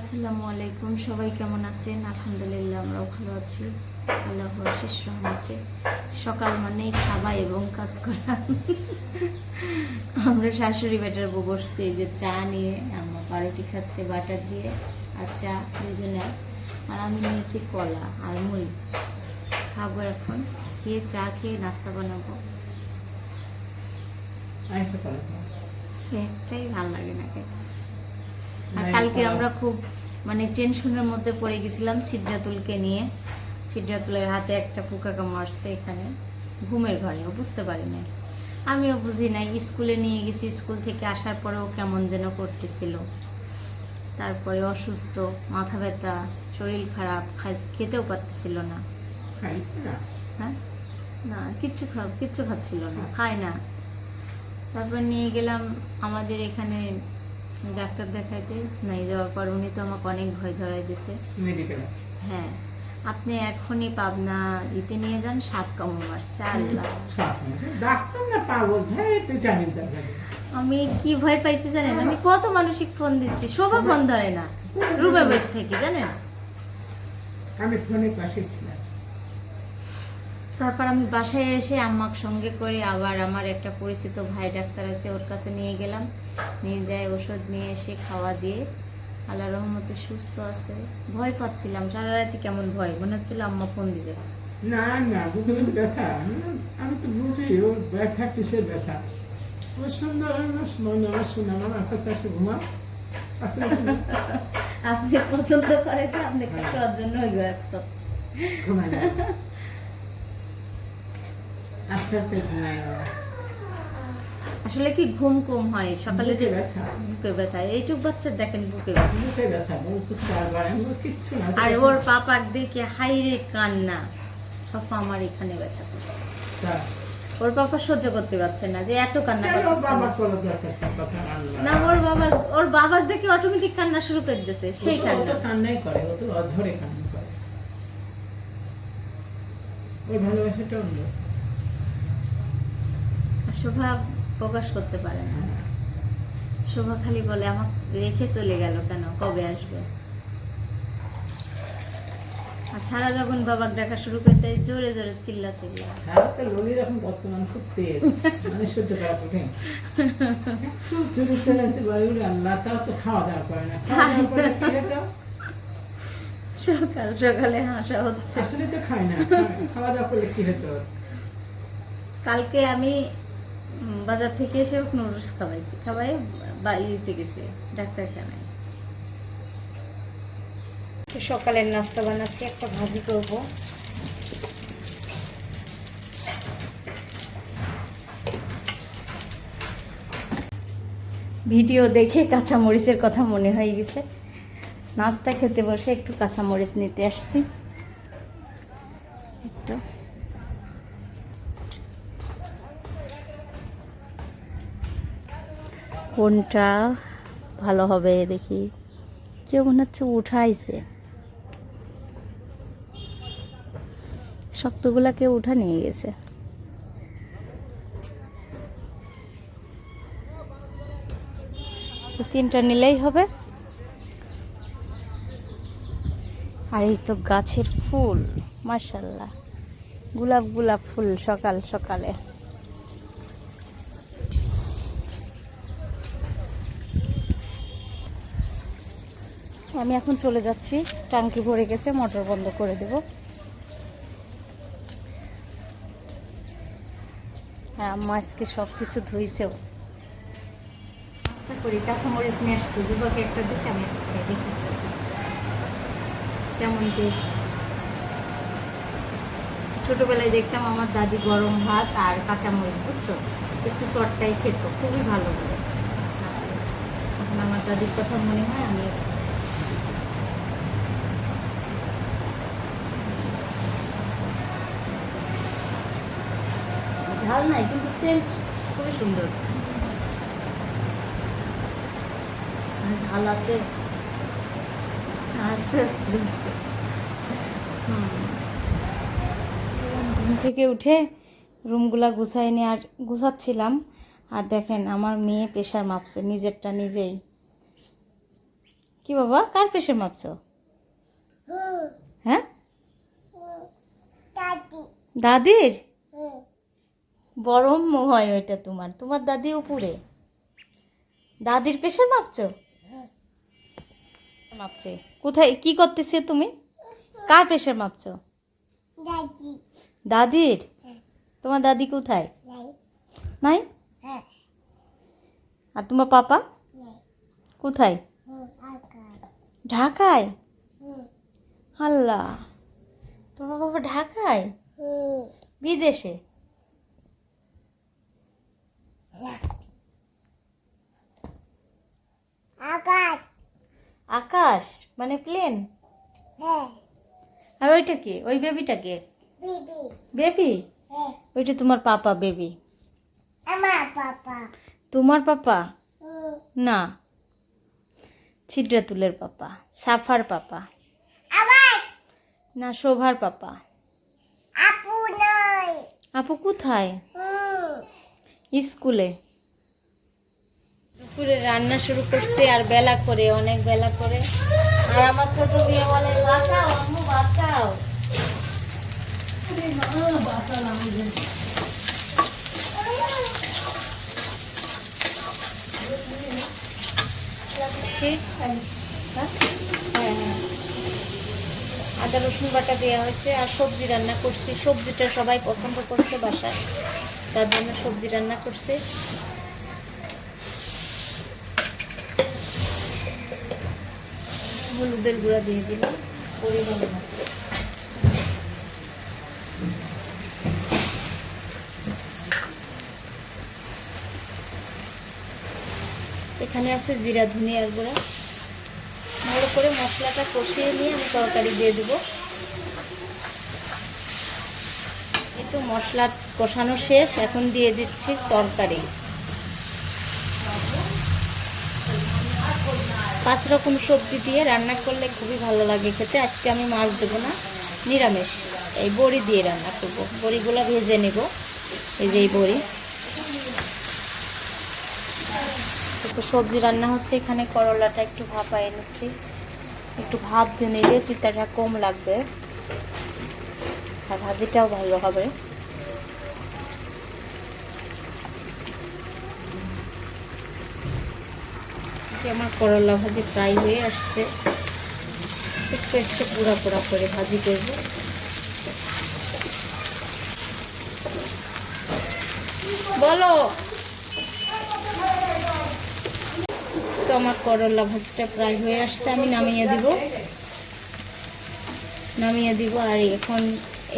আসসালামু আলাইকুম সবাই কেমন আছেন? আলহামদুলিল্লাহ আমরাও ভালো আছি। আল্লাহ শেষ রহমতে। সকাল মানেই খাওয়া এবং কাজ করা। আমরা শাশুড়ি বেটার বউ বসছি যে চা নিয়ে আমার বাড়িতে খাচ্ছে বাটার দিয়ে আর চা দুজনে। আর আমি নিয়েছি কলা আর মুড়ি। খাব এখন খেয়ে চা খেয়ে নাস্তা বানাবো। একটাই ভালো লাগে না খেতে। কালকে আমরা খুব মানে টেনশনের মধ্যে পড়ে গেছিলাম ছিদ্রাতুলকে নিয়ে। ছিদ্রাতুলের হাতে একটা পোকা কামড়ছে এখানে ঘুমের ঘরে ও বুঝতে পারি নাই। আমিও বুঝি নাই স্কুলে নিয়ে গেছি স্কুল থেকে আসার পরেও কেমন যেন করতেছিল। তারপরে অসুস্থ মাথা ব্যথা শরীর খারাপ খেতেও পারতেছিল না। হ্যাঁ? না কিচ্ছু খা কিচ্ছু খাচ্ছিল না খায় না। তারপর নিয়ে গেলাম আমাদের এখানে ডাক্তার দেখাইতে নাই যাওয়ার পর উনি তো আমাকে অনেক ভয় ধরাই দিছে। হ্যাঁ। আপনি এখনই পাবনা ইতে নিয়ে যান সাত কামড় মারছে আল্লাহ। ডাক্তার না পাগল তুই জানিস আমি কি ভয় পাইছি জানেন? আমি কত মানসিক ফোন দিচ্ছি সবার ফোন ধরে না। রুমে বসে থেকে জানেন? আমি ফোনে পাশে ছিলাম। তারপর আমি বাসায় এসে আম্মার সঙ্গে করে আবার আমার একটা পরিচিত ভাই ডাক্তার আছে ওর কাছে নিয়ে গেলাম। নিয়ে যায় ওষুধ নিয়ে এসে খাওয়া দিয়ে আল্লাহ রহমতে সুস্থ আছে। ভয় পাচ্ছিলাম সারা রাতে কেমন ভয় মনে হচ্ছিল আম্মা ফোন দিবে। না না বুকে বুকে ব্যথা। আমি- তো বুঝি ওর ব্যথা কিসের ব্যথা? ও সুন্দর মনে আমার শোনা আমার কাছে আসে ঘুমা আপনি পছন্দ করেছে আপনাকে শোয়ার জন্য ব্যস্ত। ঘুমায় না। আস্তে আস্তে ঘুমায়। আসলে কি ঘুম কম হয়? সকালে যে ব্যথা। বুকে ব্যথা। এইটুক বাচ্চা দেখেন বুকে ব্যথা। আর ওর পাপাক দেখে হাইরে কান্না। পাপা আমার এখানে ব্যথা করছে। ওর পাপা সহ্য করতে পারছে না যে এত কান্না না ওর বাবার ওর বাবার দেখে অটোমেটিক কান্না শুরু করে দিতেছে সেই কান্না। কান্নাই করে ও তো অঝরে কান্না করে। ওই ভালোবাসাটা অন্য। শোভা প্রকাশ করতে পারে না। শোভা খালি বলে আমাকে রেখে চলে গেল কেন? কবে আসবে? আর সারা যখন বাবার দেখা শুরু করতে জোরে জোরে চিল্লা চিল্লা লোলির এখন বর্তমান খুব তেজ। মানে সহ্য করা কঠিন। চুপ আল্লাহ তাও তো খাওয়া দাওয়া করে না। খাওয়া দাওয়া করে সকাল সকালে হাসা হচ্ছে। আসলে তো খায় না খাওয়া দাওয়া করলে কি হতো? কালকে আমি বাজার থেকে এসে ওকে নুডলস খাওয়াইছি। খাওয়াই বাড়িতে গেছে, ডাক্তারখানায়। সকালের নাস্তা বানাচ্ছি, একটা ভাজি করব। ভিডিও দেখে কাঁচামরিচের কথা মনে হয়ে গেছে। নাস্তা খেতে বসে একটু কাঁচামরিচ নিতে আসছি। তো। কোনটা ভালো হবে দেখি। কেউ মনে হচ্ছে উঠাইছে। শক্তগুলা কেউ উঠা নিয়ে গেছে। তিনটা নিলেই হবে। আর এই তো গাছের ফুল মার্শাল্লাহ গোলাপ গোলাপ ফুল সকাল সকালে। আমি এখন চলে যাচ্ছি। টাঙ্কি ভরে গেছে, মোটর বন্ধ করে দেব। আর আম্মা আজকে সব কিছু ধুইছেও। নাস্তা করি, কাঁচামরিচ নিয়ে একটা আমি দেখি। ছোটবেলায় দেখতাম আমার দাদি গরম ভাত আর কাঁচামরিচ, বুঝছ? একটু চটটাই খেত, খুবই ভালো আমার দাদির কথা মনে হয়, আমি ঝাল নাই কিন্তু সেন্ট খুবই সুন্দর। ঝাল আছে। আস্তে আস্তে ঢুকছে ঘুম থেকে উঠে রুমগুলা গুছাই নিয়ে আর গুছাচ্ছিলাম। আর দেখেন আমার মেয়ে প্রেশার মাপছে নিজেরটা নিজেই। কি বাবা কার প্রেশার মাপছো? হ্যাঁ? দাদির? আম্মু হয় ওইটা তোমার। তোমার দাদি উপরে। দাদির প্রেশার মাপছো? মাপছে। কোথায় কি করতেছে তুমি? কার প্রেশার মাপছো? দাদির? তোমার দাদি কোথায়? নাই। আর তোমার পাপা? কোথায়? ঢাকায়। আল্লাহ। তোমার বাবা ঢাকায়? বিদেশে আকাশ মানে প্লেন আর ওইটা কে? ওই বেবিটা কে? বেবি ওইটা তোমার পাপা বেবি তোমার পাপা? না। ছিদ্রাতুলের পাপা। সাফার পাপা। না শোভার পাপা। আপু কোথায়? স্কুলে। দুপুরে রান্না শুরু করছে আর বেলা করে, অনেক বেলা করে। আর আমার ছোট মেয়ে বলে, বাঁচাও আম্মু, বাঁচাও। হ্যাঁ হ্যাঁ। আদা, রসুন বাটা দেওয়া হয়েছে আর সবজি রান্না করছি। সবজিটা সবাই পছন্দ করছে বাসায়। তার জন্য সবজি রান্না করছে। হলুদের গুঁড়া দিয়ে দিলাম, পরিমাণ মতো। এখানে আছে জিরা, ধনিয়ার গুঁড়া। ভালো করে মশলাটা কষিয়ে নিয়ে আমি তরকারি দিয়ে দেবো। একটু মশলা কষানো শেষ, এখন দিয়ে দিচ্ছি তরকারি। পাঁচ রকম সবজি দিয়ে রান্না করলে খুবই ভালো লাগে খেতে। আজকে আমি মাছ দেবো না, নিরামিষ। এই বড়ি দিয়ে রান্না করব। বড়িগুলো ভেজে নেব। এই যে এই বড়ি। তো সবজি রান্না হচ্ছে, এখানে করলাটা একটু ভাপায় নিচ্ছি। একটু ভাপ দিয়ে নিলে তিতাটা কম লাগবে। আর ভাজিটাও ভালো হবে। যে আমার করলা ভাজি ফ্রাই হয়ে আসছে। একটু একটু পুরা পোড়া করে ভাজি করব। বলো। তো আমার করলা ভাজিটা প্রায় হয়ে আসছে, আমি নামিয়ে দিব। নামিয়ে দিব, আর এখন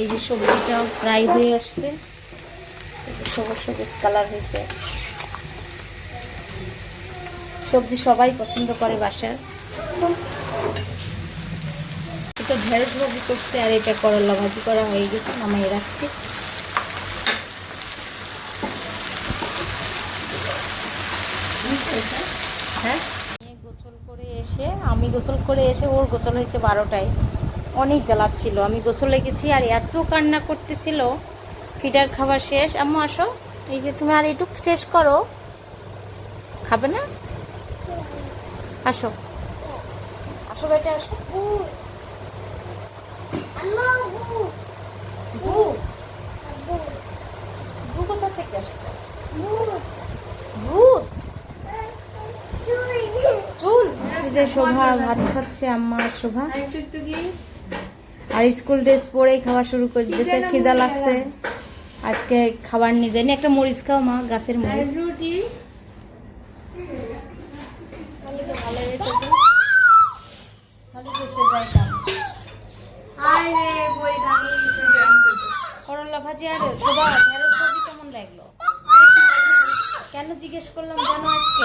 এই যে সবজিটাও প্রায় হয়ে আসছে। সবুজ সবুজ কালার হয়েছে। সবজি সবাই পছন্দ করে বাসার। এটা ঢেঁড়স ভাজি করছে আর এটা করলা ভাজি করা হয়ে গেছে নামিয়ে রাখছি। হ্যাঁ? গোসল করে এসে, আমি গোসল করে এসে, ওর গোসল হয়েছে বারোটায়। অনেক জ্বালাচ্ছিল আমি গোসলে গেছি আর এত কান্না করতেছিল। ফিডার খাবার শেষ। আম্মু, আসো। এই যে তুমি আর এটুক শেষ করো। খাবে না? আসো। আসো বেটা আসো। ভু ভু কোথা থেকে আসছে? ভূত চুল। শোভা ভাত খাচ্ছে আম্মা আর শোভা। আর স্কুল ড্রেস পরেই খাওয়া শুরু করে দিয়েছে। খিদা লাগছে। আজকে খাবার নিয়ে যায়নি। একটা মরিচ খাও মা গাছের মরিচ। তাহলে আর শোভা ঢেঁড়স ভাজি কেমন লাগল? কেন জিজ্ঞেস করলাম জানো আজকে?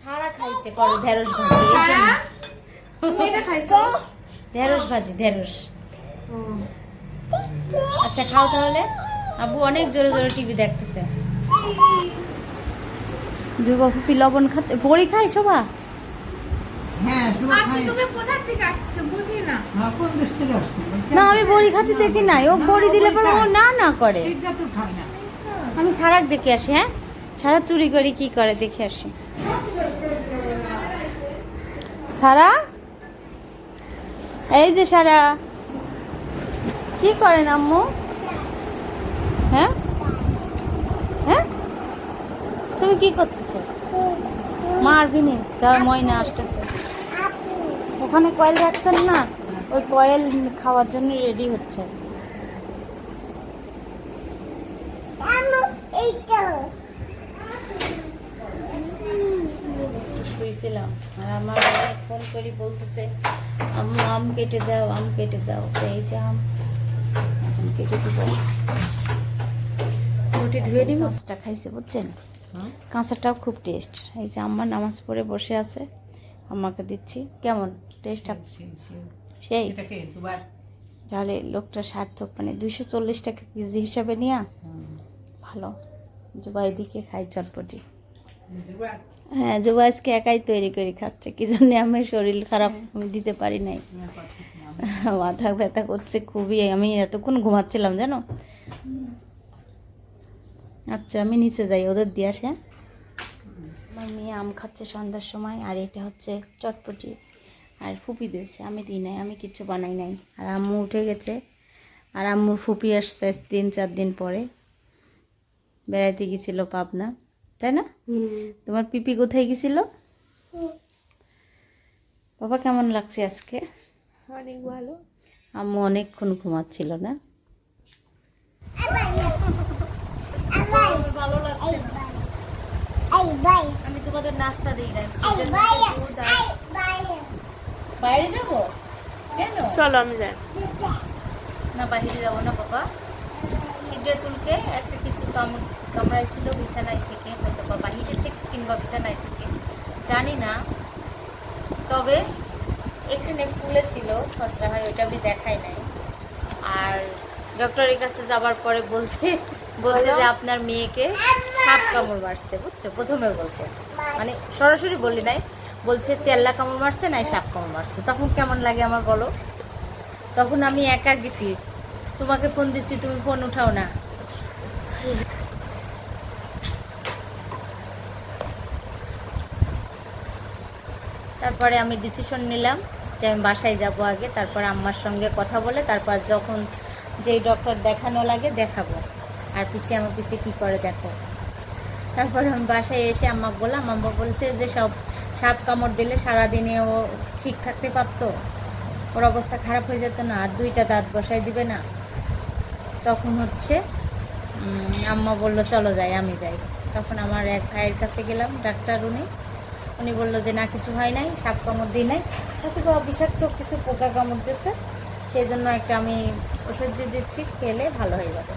সারা খাইছে করো ঢেঁড়স ভাজি। ঢেঁড়স ভাজি ঢেঁড়স। আচ্ছা খাও তাহলে। আবু অনেক জোরে জোরে টিভি দেখতেছে। ফুপি লবণ খাচ্ছে? বড়ি খাই শোভা? হ্যাঁ আচ্ছা খাই। তুমি কোথা থেকে আসছো? বুঝি না। হ্যাঁ, কোন দেশ থেকে আসছো? না আমি বড়ি খাতে দেখি নাই। ও বড়ি দিলে পরে ও না না করে। তো না। আমি সারাক দেখে আসি হ্যাঁ? সারা চুরি করি কি করে দেখে আসি। সারা? এই যে সারা। কি করেন আম্মু? হ্যাঁ? হ্যাঁ? তুমি কি করতেছো? নি তার ময়না আসতেছে। ওখানে কয়েল রাখছেন না? ওই কয়েল খাওয়ার জন্য রেডি হচ্ছে। শুয়েছিলাম আর আমার ফোন করি বলতেছে আম্মু আম কেটে দাও আম কেটে দাও। তো এই যে আম কেটে দিব। রুটি ধুয়ে নিব? কাঁচাটা খাইছে বুঝছেন? কাঁচাটাও খুব টেস্ট এই যে আম্মা নামাজ পড়ে বসে আছে আমাকে দিচ্ছি। কেমন? টেস্ট সেই? তাহলে লোকটা সার্থক মানে দুইশো চল্লিশ টাকা কেজি হিসাবে নিয়া। ভালো। জুবাই দিকে খাই চটপটি। হ্যাঁ জুবা আজকে একাই তৈরি করে খাচ্ছে। কি জন্য আমার শরীর খারাপ আমি দিতে পারি নাই। মাথা ব্যথা করছে খুবই। আমি এতক্ষণ ঘুমাচ্ছিলাম জানো? আচ্ছা আমি নিচে যাই ওদের দিয়ে আসে? আমার মেয়ে আম খাচ্ছে সন্ধ্যার সময় আর এটা হচ্ছে চটপটি। আর ফুপি দিয়েছে আমি দিই নাই আমি কিছু বানাই নাই। আর আম্মু উঠে গেছে আর আম্মুর ফুপি আসছে তিন চার দিন পরে। বেড়াইতে গেছিল পাবনা তাই না? তোমার পিপি কোথায় গেছিল? বাবা কেমন লাগছে আজকে? অনেক ভালো। আম্মু অনেকক্ষণ ঘুমাচ্ছিল না ভালো লাগছে না আমি তোমাদের নাস্তা দিই না বাইরে যাব? কেন? চলো আমি যাই। না বাইরে যাব না বাবা সিদ্ধাতুলকে একটা কিছু কাম কামড়াইছিল বিছানায় থেকে হয়তো বা বাহিরে থেকে কিংবা বিছানায় থেকে। জানি না। তবে এখানে ফুলেছিল খসড়া হয় ওইটা আমি দেখাই নাই। আর ডক্টরের কাছে যাবার পরে বলছে বলছে যে আপনার মেয়েকে সাপ কামড় মারছে বুঝছ? প্রথমে বলছে। মানে সরাসরি বলি নাই বলছে চেল্লা কামড় মারছে নাই সাপ কামড় মারছে। তখন কেমন লাগে আমার বলো? তখন আমি একা গেছি। তোমাকে ফোন দিচ্ছি তুমি ফোন উঠাও না। তারপরে আমি ডিসিশন নিলাম যে আমি বাসায় যাব আগে তারপর আম্মার সঙ্গে কথা বলে তারপর যখন যেই ডক্টর দেখানো লাগে দেখাবো। আর পিছিয়ে আমার পিছিয়ে কী করে দেখো। তারপর আমি বাসায় এসে আম্মা বললাম, আম্মা বলছে যে সব সাপ কামড় দিলে সারাদিনে ও ঠিক থাকতে পারতো। ওর অবস্থা খারাপ হয়ে যেত না, আর দুইটা দাঁত বসাই দিবে না। তখন হচ্ছে আম্মা বলল, চলো যাই, আমি যাই। তখন আমার এক ভাইয়ের কাছে গেলাম, ডাক্তার উনি। উনি বলল যে, না, কিছু হয় নাই, সাপ কামড় দিই নাই। হয়তো বা বিষাক্ত কিছু পোকা কামড় দিয়েছে সেই জন্য একটা আমি ওষুধ দিয়ে দিচ্ছি, খেলে ভালো হয়ে যাবে।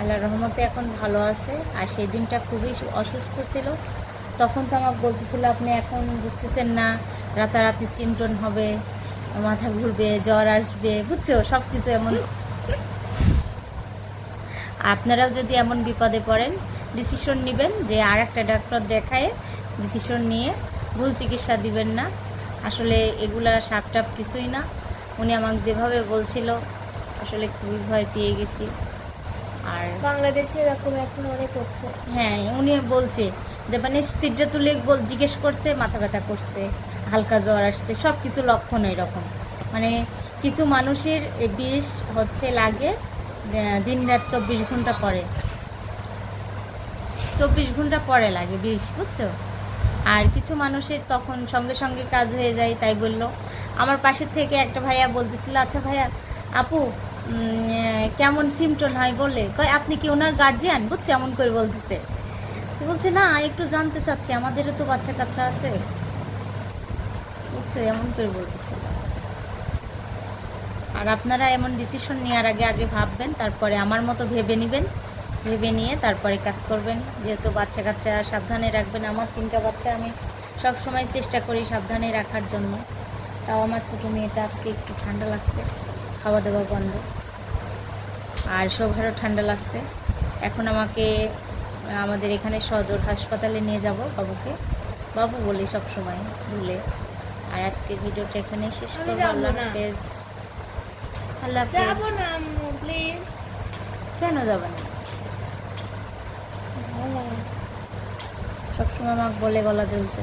আল্লাহ রহমতে এখন ভালো আছে। আর সেই দিনটা খুবই অসুস্থ ছিল। তখন তো আমাকে বলতেছিল, আপনি এখন বুঝতেছেন না, রাতারাতি সিমটন হবে, মাথা ঘুরবে, জ্বর আসবে, বুঝছ? সব কিছু এমন। আপনারাও যদি এমন বিপদে পড়েন ডিসিশন নেবেন যে আর একটা ডাক্তার দেখায় ডিসিশন নিয়ে ভুল চিকিৎসা দিবেন না। আসলে এগুলা সাপ টাপ কিছুই না। উনি আমাকে যেভাবে বলছিল, আসলে খুবই ভয় পেয়ে গেছি। আর বাংলাদেশে এরকম এখন অনেক হচ্ছে। হ্যাঁ উনি বলছে যে মানে সিটটা তুলে বল জিজ্ঞেস করছে মাথা ব্যথা করছে হালকা জ্বর আসছে সব কিছু লক্ষণ এরকম। মানে কিছু মানুষের বিষ হচ্ছে লাগে দিন রাত চব্বিশ ঘণ্টা পরে। চব্বিশ ঘণ্টা পরে লাগে বিষ বুঝছ? আর কিছু মানুষের তখন সঙ্গে সঙ্গে কাজ হয়ে যায় তাই বলল। আমার পাশের থেকে একটা ভাইয়া বলতেছিল আচ্ছা ভাইয়া আপু কেমন সিমটন হয় বলে? কয়, আপনি কি ওনার গার্জিয়ান বুঝছে, এমন করে বলতেছে। তো বলছে, না, একটু জানতে চাচ্ছি, আমাদেরও তো বাচ্চা কাচ্চা আছে। বুঝছে, এমন করে বলতেছে। আর আপনারা এমন ডিসিশন নেওয়ার আগে আগে ভাববেন, তারপরে আমার মতো ভেবে নেবেন, ভেবে নিয়ে তারপরে কাজ করবেন। যেহেতু বাচ্চা কাচ্চা সাবধানে রাখবেন, আমার তিনটা বাচ্চা আমি সব সময় চেষ্টা করি সাবধানে রাখার জন্য। তাও আমার ছোটো মেয়েটা আজকে একটু ঠান্ডা লাগছে। খাওয়া দাওয়া বন্ধ। আর শোভারও ঠান্ডা লাগছে। এখন আমাকে আমাদের এখানে সদর হাসপাতালে নিয়ে যাব বাবুকে। বাবু বলি সব সময় ভুলে আর আজকে ভিডিওটা এখানে শেষ করব। আল্লাহ। হাফেজ। আল্লাহ হাফেজ। কেন যাবে না? সবসময় আমাকে বলে গলা জ্বলছে।